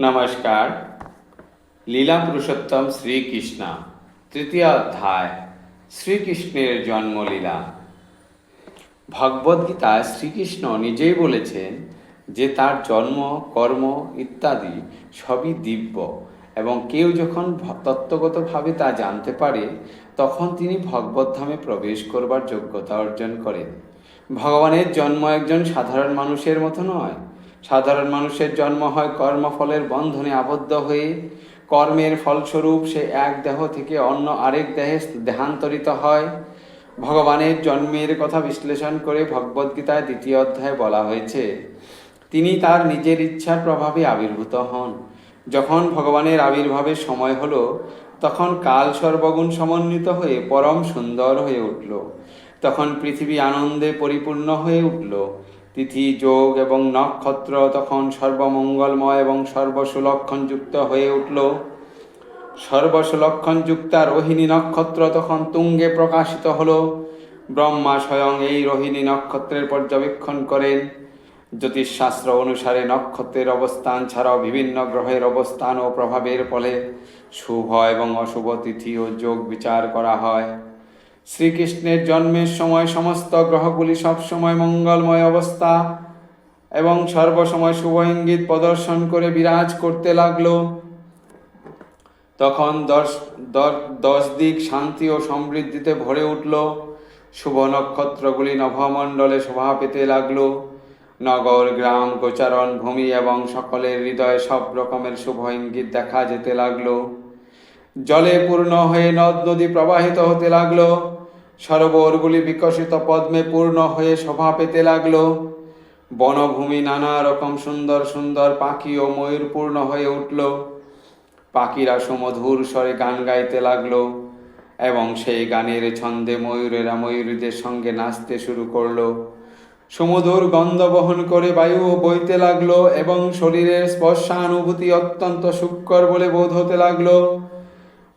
নমস্কার। লীলা পুরুষোত্তম শ্রীকৃষ্ণ, তৃতীয় অধ্যায়, শ্রীকৃষ্ণের জন্মলীলা। ভগবদ্গীতায় শ্রীকৃষ্ণ নিজেই বলেছেন যে তার জন্ম, কর্ম ইত্যাদি সবই দিব্য এবং কেউ যখন তত্ত্বগতভাবে তা জানতে পারে, তখন তিনি ভগবদ্ধামে প্রবেশ করবার যোগ্যতা অর্জন করেন। ভগবানের জন্ম একজন সাধারণ মানুষের মতো নয় সাধারণ মানুষের জন্ম হয় কর্মফলের বন্ধনে আবদ্ধ হয়ে। কর্মের ফলস্বরূপ সে এক দেহ থেকে অন্য আরেক দেহে দেহান্তরিত হয়। ভগবানের জন্মের কথা বিশ্লেষণ করে ভগবদ্গীতায় দ্বিতীয় অধ্যায়ে বলা হয়েছে, তিনি তার নিজের ইচ্ছার প্রভাবে আবির্ভূত হন। যখন ভগবানের আবির্ভাবের সময় হলো, তখন কাল সর্বগুণ সমন্বিত হয়ে পরম সুন্দর হয়ে উঠল। তখন পৃথিবী আনন্দে পরিপূর্ণ হয়ে উঠল। তিথি, যোগ এবং নক্ষত্র তখন সর্বমঙ্গলময় এবং সর্বসুলক্ষণযুক্ত হয়ে উঠল। সর্বসুলক্ষণযুক্তা রোহিণী নক্ষত্র তখন তুঙ্গে প্রকাশিত হল। ব্রহ্মা স্বয়ং এই রোহিণী নক্ষত্রের পর্যবেক্ষণ করেন। জ্যোতিষশাস্ত্র অনুসারে নক্ষত্রের অবস্থান ছাড়াও বিভিন্ন গ্রহের অবস্থান ও প্রভাবের ফলে শুভ এবং অশুভ তিথি ও যোগ বিচার করা হয়। শ্রীকৃষ্ণের জন্মের সময় সমস্ত গ্রহগুলি সবসময় মঙ্গলময় অবস্থা এবং সর্বসময় শুভ ইঙ্গিত প্রদর্শন করে বিরাজ করতে লাগল। তখন দশ দশ দশ দিক শান্তি ও সমৃদ্ধিতে ভরে উঠল। শুভ নক্ষত্রগুলি নভমণ্ডলে শোভা পেতে লাগল। নগর, গ্রাম, গোচারণ, ভূমি এবং সকলের হৃদয়ে সব রকমের শুভ ইঙ্গিত দেখা যেতে লাগল। জলে পূর্ণ হয়ে নদ নদী প্রবাহিত হতে লাগল। সরোবরগুলি বিকশিত পদ্মে পূর্ণ হয়ে শোভা পেতে লাগল। বনভূমি নানা রকম সুন্দর সুন্দর পাখি ও ময়ূরপূর্ণ হয়ে উঠল। পাখিরা সুমধুর স্বরে গান গাইতে লাগল এবং সেই গানের ছন্দে ময়ূরেরা ময়ূরীদের সঙ্গে নাচতে শুরু করল। সুমধুর গন্ধ বহন করে বায়ু বইতে লাগল এবং শরীরের স্পর্শানুভূতি অত্যন্ত সূক্ষ্মর বলে বোধ হতে লাগল।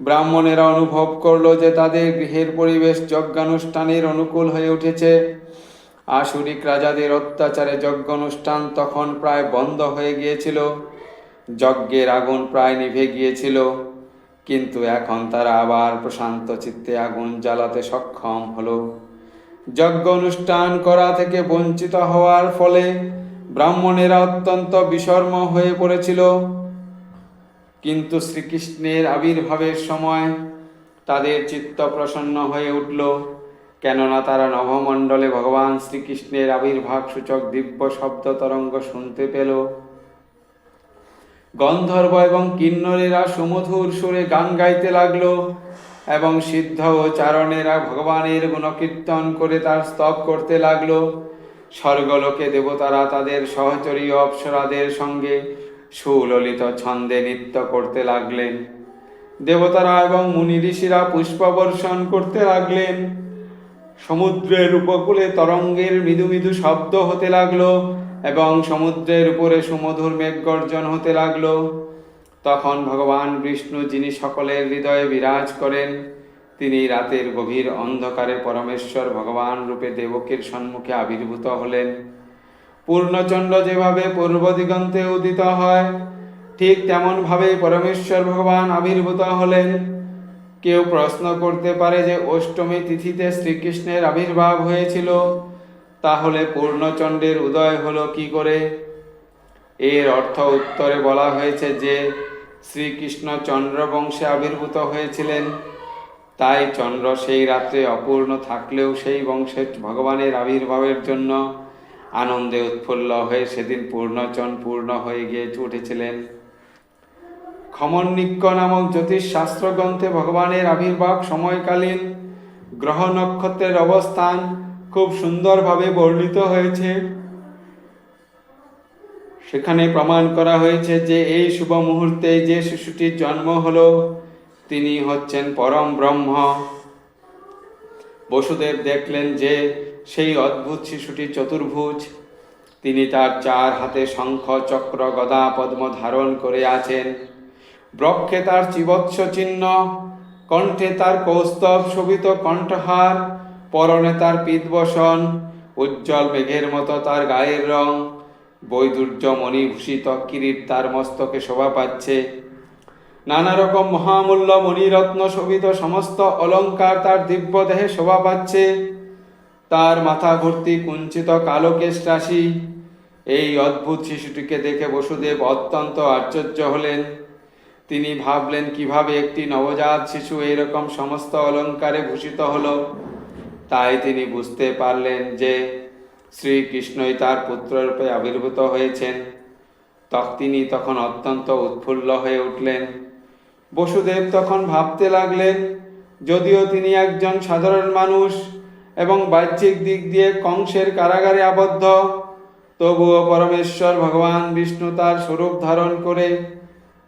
ব্রাহ্মণেরা অনুভব করল যে তাদের গৃহের পরিবেশ যজ্ঞানুষ্ঠানের অনুকূল হয়ে উঠেছে। আসুরিক রাজাদের অত্যাচারে যজ্ঞানুষ্ঠান তখন প্রায় বন্ধ হয়ে গিয়েছিল। যজ্ঞের আগুন প্রায় নিভে গিয়েছিল। কিন্তু এখন তারা আবার প্রশান্ত চিত্তে আগুন জ্বালাতে সক্ষম হলো। যজ্ঞ অনুষ্ঠান করা থেকে বঞ্চিত হওয়ার ফলে ব্রাহ্মণেরা অত্যন্ত বিষর্ম হয়ে পড়েছিল। কিন্তু শ্রীকৃষ্ণের আবির্ভাবের সময় তাদের চিত্ত প্রসন্ন হয়ে উঠল, কেননা তারা নভমণ্ডলে ভগবান শ্রীকৃষ্ণের আবির্ভাব সূচক দিব্য শব্দ তরঙ্গ শুনতে পেল। গন্ধর্ব এবং কিন্নরেরা সুমধুর সুরে গান গাইতে লাগল এবং সিদ্ধ ও চারণেরা ভগবানের গুণকীর্তন করে তার স্তব করতে লাগল। স্বর্গলোকে দেবতারা তাদের সহচরী অপ্সরাদের সঙ্গে সুললিত ছন্দে নৃত্য করতে লাগলেন। দেবতারা এবং মুনি ঋষিরা পুষ্পবর্ষণ করতে লাগলেন। সমুদ্রের উপকূলে তরঙ্গের মৃদু মৃদু শব্দ হতে লাগল এবং সমুদ্রের উপরে সুমধুর মেঘগর্জন হতে লাগল। তখন ভগবান বিষ্ণু, যিনি সকলের হৃদয়ে বিরাজ করেন, তিনি রাতের গভীর অন্ধকারে পরমেশ্বর ভগবান রূপে দেবকীর সম্মুখে আবির্ভূত হলেন। পূর্ণচন্দ্র যেভাবে পূর্ব দিগন্তে উদিত হয়, ঠিক তেমনভাবেই পরমেশ্বর ভগবান আবির্ভূত হলেন। কেউ প্রশ্ন করতে পারে যে অষ্টমী তিথিতে শ্রীকৃষ্ণের আবির্ভাব হয়েছিল, তাহলে পূর্ণচন্দ্রের উদয় হলো কি করে? এর অর্থ উত্তরে বলা হয়েছে যে, শ্রীকৃষ্ণ চন্দ্রবংশে আবির্ভূত হয়েছিলেন, তাই চন্দ্র সেই রাত্রে অপূর্ণ থাকলেও সেই বংশে ভগবানের আবির্ভাবের জন্য আনন্দে উৎফুল্ল হয়ে সেদিন পূর্ণচন পূর্ণ হয়ে গিয়ে উঠেছিলেন। খমন্নিক্য নামক জ্যোতিষ শাস্ত্রগ্রন্থে ভগবানের আবির্ভাব সময়কালীন গ্রহ নক্ষত্রের অবস্থান খুব সুন্দরভাবে বর্ণিত হয়েছে। সেখানে প্রমাণ করা হয়েছে যে এই শুভ মুহূর্তে যে শিশুটির জন্ম হলো, তিনি হচ্ছেন পরম ব্রহ্ম। বসুদেব দেখলেন যে সেই অদ্ভুত শিশুটি চতুর্ভুজ। তিনি তার চার হাতে শঙ্খ, চক্র, গদা, পদ্ম ধারণ করে আছেন। ব্রক্ষে তার চিবৎস চিহ্ন, কণ্ঠে তার কৌস্তব শোভিত কণ্ঠহার, পরনে তার পিতবসন, উজ্জ্বল মেঘের মতো তার গায়ের রং বৈদুর্য মণিভূষিত কিরিট তার মস্তকে শোভা পাচ্ছে। নানা রকম মহামূল্য মণিরত্ন শোভিত সমস্ত অলঙ্কার তার দিব্য দেহে শোভা পাচ্ছে। তার মাথা ভর্তি কুঞ্চিত কালো কেশ রাশি। এই অদ্ভুত শিশুটিকে দেখে বসুদেব অত্যন্ত আশ্চর্য হলেন। তিনি ভাবলেন, কীভাবে একটি নবজাত শিশু এইরকম সমস্ত অলংকারে ভূষিত হলো? তাই তিনি বুঝতে পারলেন যে শ্রীকৃষ্ণই তার পুত্ররূপে আবির্ভূত হয়েছেন। তখ, তিনি তখন অত্যন্ত উৎফুল্ল হয়ে উঠলেন। বসুদেব তখন ভাবতে লাগলেন, যদিও তিনি একজন সাধারণ মানুষ এবং বাহ্যিক দিক দিয়ে কংসের কারাগারে আবদ্ধ, তবুও পরমেশ্বর ভগবান বিষ্ণু তার স্বরূপ ধারণ করে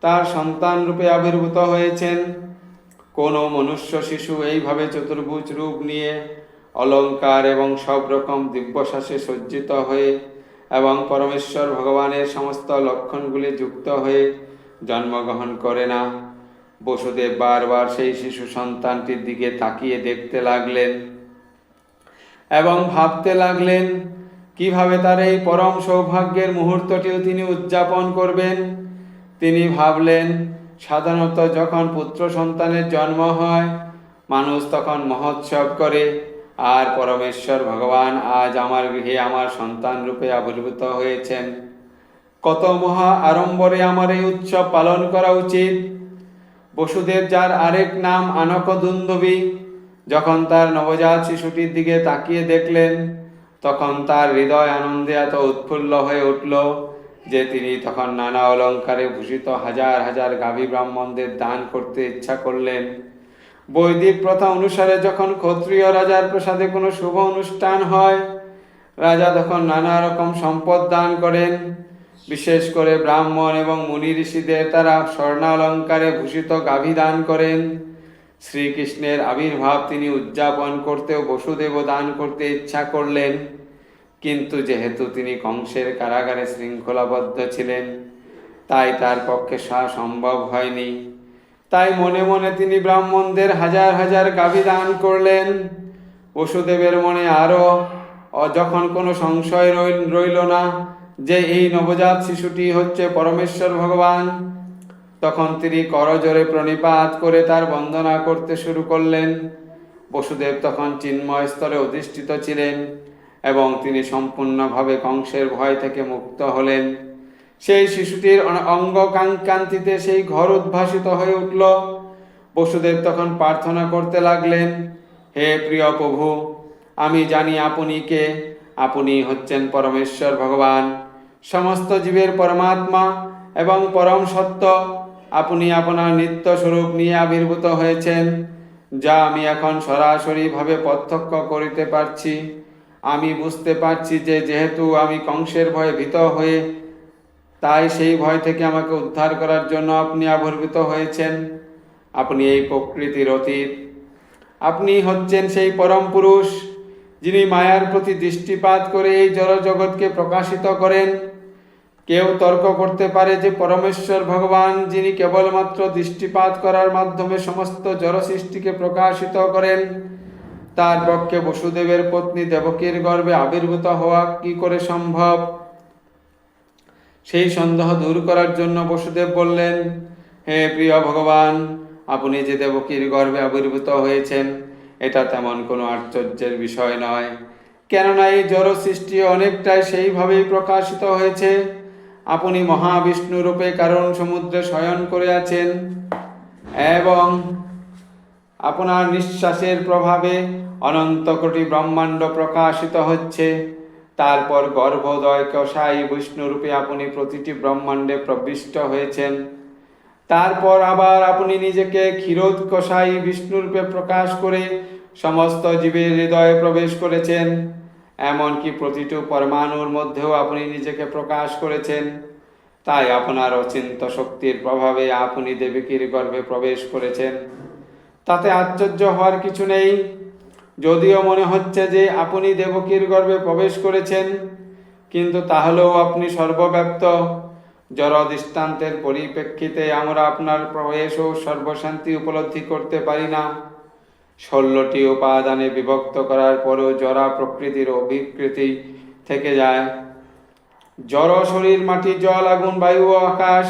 তার সন্তান রূপে আবির্ভূত হয়েছেন। কোনো মনুষ্য শিশু এইভাবে চতুর্ভুজ রূপ নিয়ে অলংকার এবং সব রকম দিব্যশ্বাসে সজ্জিত হয়ে এবং পরমেশ্বর ভগবানের সমস্ত লক্ষণগুলি যুক্ত হয়ে জন্মগ্রহণ করে না। বসুদেব বারবার সেই শিশু সন্তানটির দিকে তাকিয়ে দেখতে লাগলেন। এবং ভাবতে লাগলেন, কীভাবে তার এই পরম সৌভাগ্যের মুহূর্তটিও তিনি উদযাপন করবেন? তিনি ভাবলেন, সাধারণত যখন পুত্র সন্তানের জন্ম হয়, মানুষ তখন মহোৎসব করে, আর পরমেশ্বর ভগবান আজ আমার গৃহে আমার সন্তান রূপে আবির্ভূত হয়েছেন। কত মহা আড়ম্বরে আমার এই উৎসব পালন করা উচিত। বসুদেব যার আরেক নাম আনকদুন্দবী যখন তার নবজাত শিশুটির দিকে তাকিয়ে দেখলেন, তখন তার হৃদয় আনন্দে এত উৎফুল্ল হয়ে উঠল যে তিনি তখন নানা অলঙ্কারে ভূষিত হাজার হাজার গাভী ব্রাহ্মণদের দান করতে ইচ্ছা করলেন। বৈদিক প্রথা অনুসারে যখন ক্ষত্রিয় রাজার প্রসাদে কোনো শুভ অনুষ্ঠান হয়, রাজা তখন নানা রকম সম্পদ দান করেন। বিশেষ করে ব্রাহ্মণ এবং মুনি ঋষিদের তারা স্বর্ণালঙ্কারে ভূষিত গাভী দান করেন। শ্রীকৃষ্ণের আবির্ভাব তিনি উদযাপন করতেও বসুদেব দান করতে ইচ্ছা করলেন। কিন্তু যেহেতু তিনি কংসের কারাগারে শৃঙ্খলাবদ্ধ ছিলেন, তাই তার পক্ষে সা সম্ভব হয়নি। তাই মনে মনে তিনি ব্রাহ্মণদের হাজার হাজার গাভী দান করলেন। বসুদেবের মনে আরও যখন কোনো সংশয় রইল না যে এই নবজাত শিশুটি হচ্ছে পরমেশ্বর ভগবান তখন তিনি করজোরে প্রণিপাত করে তার বন্দনা করতে শুরু করলেন। বসুদেব তখন চিন্ময় স্তরে অধিষ্ঠিত ছিলেন এবং তিনি সম্পূর্ণভাবে কংসের ভয় থেকে মুক্ত হলেন। সেই শিশুটির অঙ্গ কাঙ্কান্তিতে সেই ঘর উদ্ভাসিত হয়ে উঠল। বসুদেব তখন প্রার্থনা করতে লাগলেন, হে প্রিয় প্রভু, আমি জানি আপনি কে। আপনি হচ্ছেন পরমেশ্বর ভগবান। সমস্ত জীবের পরমাত্মা এবং পরম সত্য। আপনি আপনার নিত্য স্বরূপ নিয়ে আবির্ভূত হয়েছেন, যা আমি এখন সরাসরিভাবে প্রত্যক্ষ করিতে পারছি। আমি বুঝতে পারছি যে যেহেতু আমি কংসের ভয়ে ভীত হয়ে, তাই সেই ভয় থেকে আমাকে উদ্ধার করার জন্য আপনি আবির্ভূত হয়েছেন। আপনি এই প্রকৃতির অতীত। আপনি হচ্ছেন সেই পরম পুরুষ, যিনি মায়ার প্রতি দৃষ্টিপাত করে এই জড়জগৎকে প্রকাশিত করেন। কেউ তর্ক করতে পারে যে পরমেশ্বর ভগবান, যিনি কেবলমাত্র দৃষ্টিপাত করার মাধ্যমে সমস্ত জড় সৃষ্টিকে প্রকাশিত করেন, তার পক্ষে বসুদেবের পত্নী দেবকীর গর্ভে আবির্ভূত হওয়া কি করে সম্ভব? সেই সন্দেহ দূর করার জন্য বসুদেব বললেন, হে প্রিয় ভগবান, আপনি যে দেবকীর গর্ভে আবির্ভূত হয়েছেন, এটা তেমন কোনো আশ্চর্যের বিষয় নয়। কেননা এই জড় সৃষ্টি অনেকটাই সেইভাবেই প্রকাশিত হয়েছে আপনি মহাবিষ্ণু রূপে কারণ সমুদ্রে শয়ন করে আছেন এবং আপনার নিঃশ্বাসের প্রভাবে অনন্ত কোটি ব্রহ্মাণ্ড প্রকাশিত হচ্ছে। তারপর গর্ভোদয় কষাই বিষ্ণুরূপে আপনি প্রতিটি ব্রহ্মাণ্ডে প্রবিষ্ট হয়েছেন। তারপর আবার আপনি নিজেকে ক্ষীরোদ কষাই বিষ্ণুরূপে প্রকাশ করে সমস্ত জীবের হৃদয়ে প্রবেশ করেছেন। এমনকি প্রতিটি পরমাণুর মধ্যেও আপনি নিজেকে প্রকাশ করেছেন। তাই আপনার অচিন্ত শক্তির প্রভাবে আপনি দেবকীর গর্ভে প্রবেশ করেছেন। তাতে আশ্চর্য হওয়ার কিছু নেই। যদিও মনে হচ্ছে যে আপনি দেবকীর গর্ভে প্রবেশ করেছেন, কিন্তু তাহলেও আপনি সর্বব্যাপ্ত। জড় দৃষ্টান্তের পরিপ্রেক্ষিতে আমরা আপনার প্রবেশ ও সর্বশান্তি উপলব্ধি করতে পারি না। ষোলোটি উপাদানে বিভক্ত করার পরেও জরা প্রকৃতির অভিকৃতি থেকে যায়। জড় শরীর, মাটি, জল, আগুন, বায়ু আকাশ,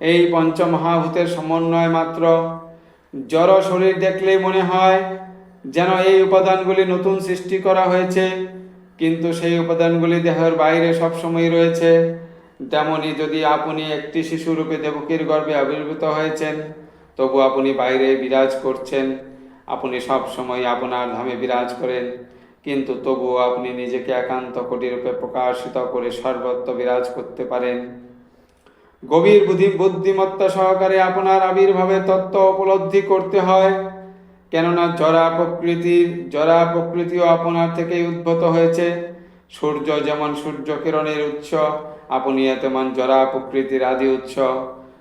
এই পঞ্চমহাভূতের সমন্বয় মাত্র। জড় শরীর দেখলেই মনে হয় যেন এই উপাদানগুলি নতুন সৃষ্টি করা হয়েছে, কিন্তু সেই উপাদানগুলি দেহের বাইরে সবসময় রয়েছে। তেমনি যদি আপনি একটি শিশুরূপে দেবকীর গর্ভে আবির্ভূত হয়েছেন, তবু আপনি বাইরে বিরাজ করছেন। আপনি সব সময় আপনার ধামে বিরাজ করেন। কিন্তু তবুও আপনি নিজেকে একান্ত কোটিরূপে প্রকাশিত করে সর্বত্র বিরাজ করতে পারেন। গভীর বুদ্ধি, বুদ্ধিমত্তা সহকারে আপনার আবির্ভাবে তত্ত্ব উপলব্ধি করতে হয়। কেননা জরা প্রকৃতির জরা প্রকৃতিও আপনার থেকেই উদ্ভূত হয়েছে। সূর্য যেমন সূর্য কিরণের উৎস, আপনি তেমন জরা প্রকৃতির আদি উৎস।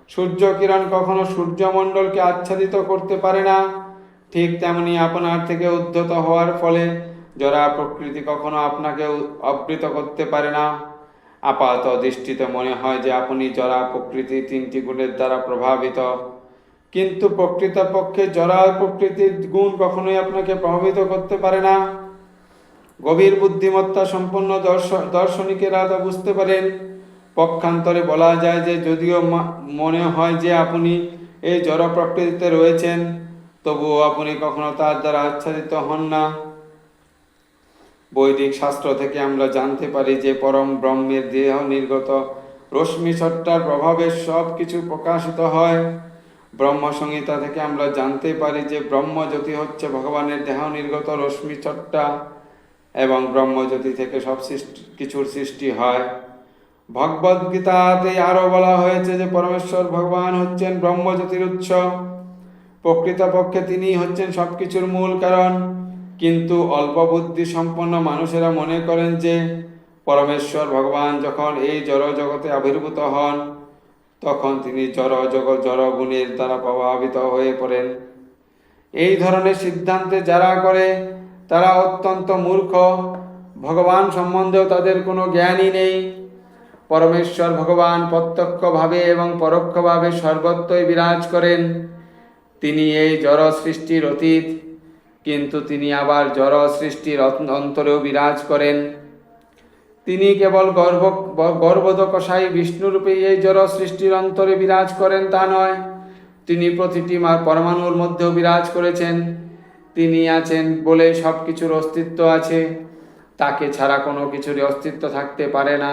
সূর্য কিরণ কখনো সূর্যমণ্ডলকে আচ্ছাদিত করতে পারে না। ঠিক তেমনি আপনার থেকে উদ্ধত হওয়ার ফলে জরা প্রকৃতি কখনো আপনাকে আবৃত করতে পারে না। আপাত দৃষ্টিতে মনে হয় যে আপনি জরা প্রকৃতি তিনটি গুণের দ্বারা প্রভাবিত। কিন্তু প্রকৃতপক্ষে জরা প্রকৃতির গুণ কখনোই আপনাকে প্রভাবিত করতে পারে না। গভীর বুদ্ধিমত্তা সম্পন্ন দর্শ- দার্শনিকেরা তা বুঝতে পারেন। পক্ষান্তরে বলা যায় যে যদিও মনে হয় যে আপনি এই জড় প্রকৃতিতে রয়েছেন তবুও আপনি কখনো তার দ্বারা আচ্ছাদিত হন না। বৈদিক শাস্ত্র থেকে আমরা জানতে পারি যে পরম ব্রহ্মের দেহ নির্গত রশ্মি সট্টার প্রভাবে সব কিছু প্রকাশিত হয়। ব্রহ্ম সংহিতা থেকে আমরা জানতে পারি যে ব্রহ্মজ্যোতি হচ্ছে ভগবানের দেহ নির্গত রশ্মি চট্টা এবং ব্রহ্মজ্যোতি থেকে সব সৃষ্টি, কিছুর সৃষ্টি হয়। ভগবদ গীতাতে আরও বলা হয়েছে যে পরমেশ্বর ভগবান হচ্ছেন ব্রহ্মজ্যোতির উৎস। প্রকৃতপক্ষে তিনি হচ্ছেন সব কিছুর মূল কারণ। কিন্তু অল্প বুদ্ধি সম্পন্ন মানুষেরা মনে করেন যে, পরমেশ্বর ভগবান যখন এই জড় জগতে আবির্ভূত হন, তখন তিনি জড় জগৎ জড় গুণের দ্বারা প্রভাবিত হয়ে পড়েন। এই ধরনের সিদ্ধান্তে যারা করে, তারা অত্যন্ত মূর্খ। ভগবান সম্বন্ধেও তাদের কোনো জ্ঞানই নেই। পরমেশ্বর ভগবান প্রত্যক্ষভাবে এবং পরোক্ষভাবে সর্বত্রই বিরাজ করেন। তিনি এই জড় সৃষ্টির অতীত, কিন্তু তিনি আবার জড় সৃষ্টির অন্তরেও বিরাজ করেন। তিনি কেবল গর্ভ গর্ভদকশাই বিষ্ণুরূপে এই জড় সৃষ্টির অন্তরে বিরাজ করেন তা নয়, তিনি প্রতিটি পরমাণুর মধ্যেও বিরাজ করেছেন। তিনি আছেন বলে সব কিছুর অস্তিত্ব আছে, তাকে ছাড়া কোনো কিছুরই অস্তিত্ব থাকতে পারে না।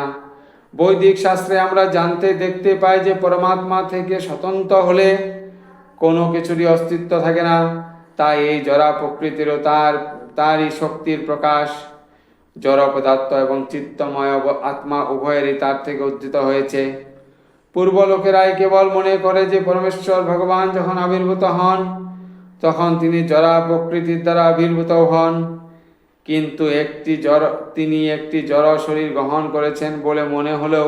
বৈদিক শাস্ত্রে আমরা জানতে, দেখতে পাই যে পরমাত্মা থেকে স্বতন্ত্র হলে কোনো কিছুরই অস্তিত্ব থাকে না। তাই এই জরা প্রকৃতিরও তার, তারই শক্তির প্রকাশ। জড় পদার্থ এবং চিত্তময় আত্মা উভয়েরই তার থেকে উদ্ধিত হয়েছে। পূর্ব লোকেরাই কেবল মনে করে যে পরমেশ্বর ভগবান যখন আবির্ভূত হন, তখন তিনি জরা প্রকৃতির দ্বারা আবির্ভূত হন। কিন্তু একটি জড়, তিনি একটি জড় শরীর গ্রহণ করেছেন বলে মনে হলেও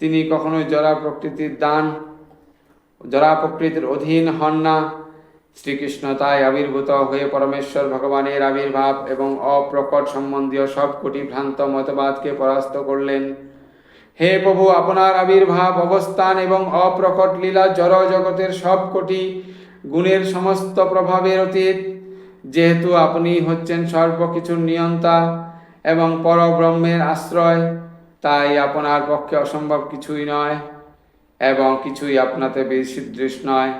তিনি কখনোই জরা প্রকৃতির দান জরা প্রকৃতির অধীন হন না। শ্রীকৃষ্ণ তাই আবির্ভূত হয়ে পরমেশ্বর ভগবানের আবির্ভাব এবং অপ্রকট সম্বন্ধীয় সব কোটি ভ্রান্ত মতবাদকে পরাস্ত করলেন। হে প্রভু, আপনার আবির্ভাব, অবস্থান এবং অপ্রকট লীলা জড় জগতের সব কোটি গুণের সমস্ত প্রভাবের অতীত। যেহেতু আপনি হচ্ছেন সর্বকিছুর নিয়ন্তা এবং পরব্রহ্মের আশ্রয়, তাই আপনার পক্ষে অসম্ভব কিছুই নয়। এবং কিছুই আপনাতে বিসদৃশ নয়।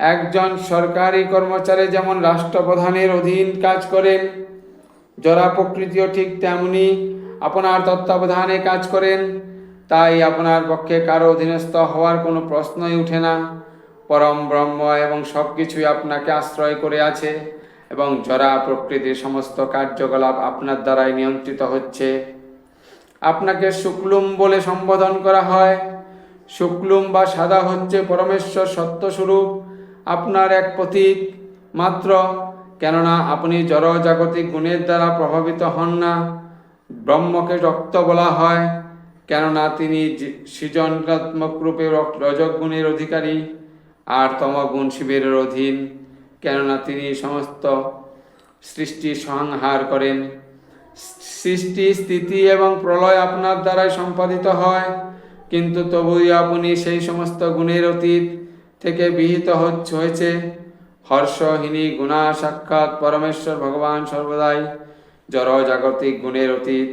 একজন সরকারি কর্মচারী যেমন রাষ্ট্রপ্রধানের অধীন কাজ করেন, জরা প্রকৃতিও ঠিক তেমনি আপনার তত্ত্বাবধানে কাজ করেন, তাই আপনার পক্ষে কারও অধীনস্থ হওয়ার কোনো প্রশ্নই উঠে না। পরম ব্রহ্ম এবং সব কিছুই আপনাকে আশ্রয় করে আছে এবং জরা প্রকৃতির সমস্ত কার্যকলাপ আপনার দ্বারাই নিয়ন্ত্রিত হচ্ছে। আপনাকে শুক্লুম বলে সম্বোধন করা হয়। শুক্লুম বা সাদা হচ্ছে পরমেশ্বর সত্যস্বরূপ, আপনার এক প্রতীক মাত্র, কেননা আপনি জড় জাগতিক গুণের দ্বারা প্রভাবিত হন না। ব্রহ্মকে রক্ত বলা হয়, কেননা তিনি সৃজনাত্মক রূপে রজগুণের অধিকারী আর তমগুণ শিবের অধীন, কেননা তিনি সমস্ত সৃষ্টি সংহার করেন। সৃষ্টি, স্থিতি এবং প্রলয় আপনার দ্বারাই সম্পাদিত হয়। কিন্তু তবুই আপনি সেই সমস্ত গুণের অতীত থেকে বিহিত হয়েছে। হর্ষহীনী গুণা সাক্ষাৎ পরমেশ্বর ভগবান সর্বদাই জড় জাগতিক গুণের অতীত।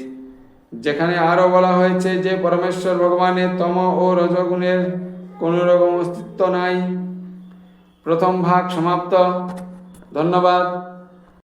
যেখানে আরও বলা হয়েছে যে পরমেশ্বর ভগবানের তম ও রজগুণের কোনো রকম অস্তিত্ব নাই। প্রথম ভাগ সমাপ্ত। ধন্যবাদ।